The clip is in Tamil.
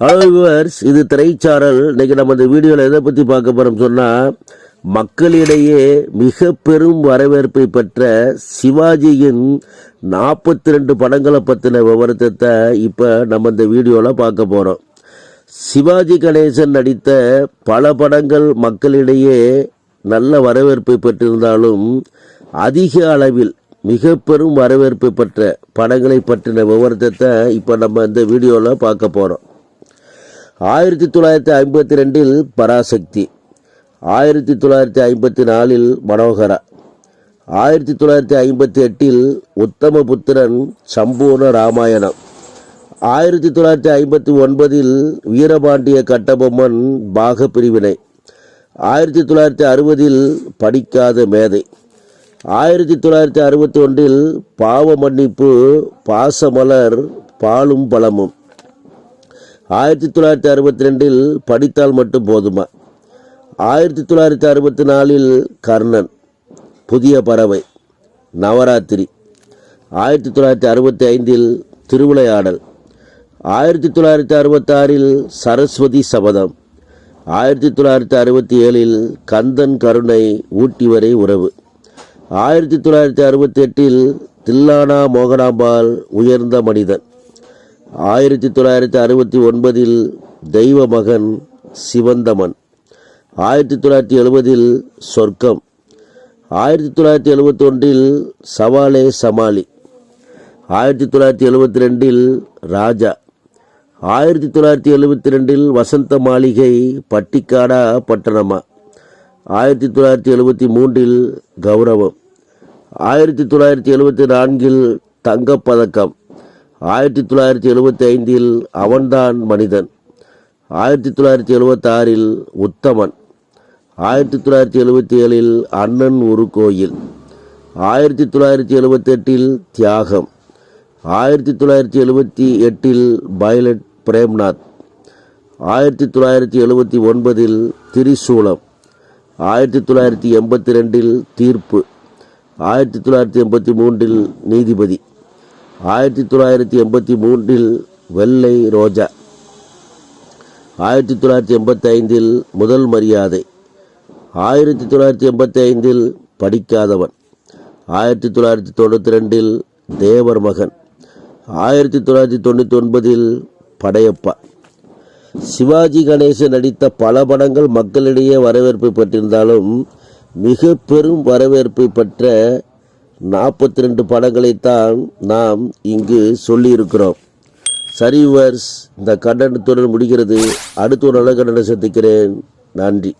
ஹலோவர்ஸ் இது திரைச்சாரல். இன்னைக்கு நம்ம இந்த வீடியோவில் எதை பற்றி பார்க்க போகிறோம் சொன்னால் மக்களிடையே மிக பெரும் வரவேற்பை பெற்ற சிவாஜியின் நாற்பத்தி ரெண்டு படங்களை பற்றின விவரத்தை இப்போ நம்ம இந்த வீடியோவில் பார்க்க போகிறோம் சிவாஜி கணேசன் நடித்த பல படங்கள் மக்களிடையே நல்ல வரவேற்பை பெற்றிருந்தாலும் அதிக அளவில் மிக பெரும் வரவேற்பை பெற்ற படங்களை பற்றின விவரத்தை இப்போ நம்ம இந்த வீடியோவில் பார்க்க போகிறோம் ஆயிரத்தி தொள்ளாயிரத்தி ஐம்பத்தி ரெண்டில் பராசக்தி ஆயிரத்தி தொள்ளாயிரத்தி ஐம்பத்தி நாலில் மனோகரா ஆயிரத்தி தொள்ளாயிரத்தி ஐம்பத்தி எட்டில் உத்தமபுத்திரன் சம்பூர்ண ராமாயணம் ஆயிரத்தி தொள்ளாயிரத்தி ஐம்பத்தி ஒன்பதில் வீரபாண்டிய கட்டபொம்மன் பாக பிரிவினை ஆயிரத்தி தொள்ளாயிரத்தி அறுபதில் படிக்காத மேதை ஆயிரத்தி தொள்ளாயிரத்தி அறுபத்தி ஒன்றில் பாவ மன்னிப்பு பாசமலர் பாலும் பழமும். ஆயிரத்தி தொள்ளாயிரத்தி அறுபத்தி ரெண்டில் படித்தால் மட்டும் போதுமா? ஆயிரத்தி தொள்ளாயிரத்தி அறுபத்தி நாலில் கர்ணன் புதிய பறவை நவராத்திரி. ஆயிரத்தி தொள்ளாயிரத்தி அறுபத்தி ஐந்தில் திருவிளையாடல். ஆயிரத்தி தொள்ளாயிரத்தி அறுபத்தாறில் சரஸ்வதி சபதம். ஆயிரத்தி தொள்ளாயிரத்தி அறுபத்தி ஏழில் கந்தன் கருணை ஊட்டி வரை உறவு. ஆயிரத்தி தொள்ளாயிரத்தி அறுபத்தி எட்டில் தில்லானா மோகனாம்பாள் உயர்ந்த மனிதன். ஆயிரத்தி தொள்ளாயிரத்தி அறுபத்தி ஒன்பதில் தெய்வ மகன் சிவந்தமன். ஆயிரத்தி தொள்ளாயிரத்தி எழுபதில் சொர்க்கம். ஆயிரத்தி தொள்ளாயிரத்தி எழுபத்தி ஒன்றில் சவாலே சமாளி. ஆயிரத்தி தொள்ளாயிரத்தி எழுபத்தி ரெண்டில் ராஜா. ஆயிரத்தி தொள்ளாயிரத்தி எழுபத்தி ரெண்டில் வசந்த மாளிகை பட்டிக்காடா பட்டணமா. ஆயிரத்தி தொள்ளாயிரத்தி எழுபத்தி மூன்றில் கௌரவம். ஆயிரத்தி தொள்ளாயிரத்தி எழுபத்தி நான்கில் தங்கப்பதக்கம். ஆயிரத்தி தொள்ளாயிரத்தி எழுபத்தி ஐந்தில் அவன்தான் மனிதன். ஆயிரத்தி தொள்ளாயிரத்தி எழுபத்தாறில் உத்தமன். ஆயிரத்தி தொள்ளாயிரத்தி எழுபத்தி ஏழில் அண்ணன் ஒரு கோயில். ஆயிரத்தி தொள்ளாயிரத்தி எழுபத்தி எட்டில் தியாகம். ஆயிரத்தி தொள்ளாயிரத்தி எழுபத்தி எட்டில் பைலட் பிரேம்நாத். ஆயிரத்தி தொள்ளாயிரத்தி எழுபத்தி ஒன்பதில் திரிசூலம். ஆயிரத்தி தொள்ளாயிரத்தி எண்பத்தி ரெண்டில் தீர்ப்பு. ஆயிரத்தி தொள்ளாயிரத்தி எண்பத்தி மூன்றில் நீதிபதி. ஆயிரத்தி தொள்ளாயிரத்தி எண்பத்தி மூன்றில் வெள்ளை ரோஜா. ஆயிரத்தி தொள்ளாயிரத்தி எண்பத்தி ஐந்தில் முதல் மரியாதை. ஆயிரத்தி தொள்ளாயிரத்தி எண்பத்தி ஐந்தில் படிக்காதவன். ஆயிரத்தி தொள்ளாயிரத்தி தொண்ணூற்றி ரெண்டில் தேவர் மகன் ஆயிரத்தி தொள்ளாயிரத்தி தொண்ணூற்றி ஒன்பதில் படையப்பா. சிவாஜி கணேசன் நடித்த பல படங்கள் மக்களிடையே வரவேற்பை பெற்றிருந்தாலும் மிக பெரும் வரவேற்பை பெற்ற நாற்பத்தி ரெண்டு படங்களைத்தான் நாம் இங்கு சொல்லியிருக்கிறோம். சரிவர்ஸ் இந்த கண்டனத்துடன் முடிகிறது. அடுத்த ஒரு நல்ல கண்டனம் சந்திக்கிறேன். நன்றி.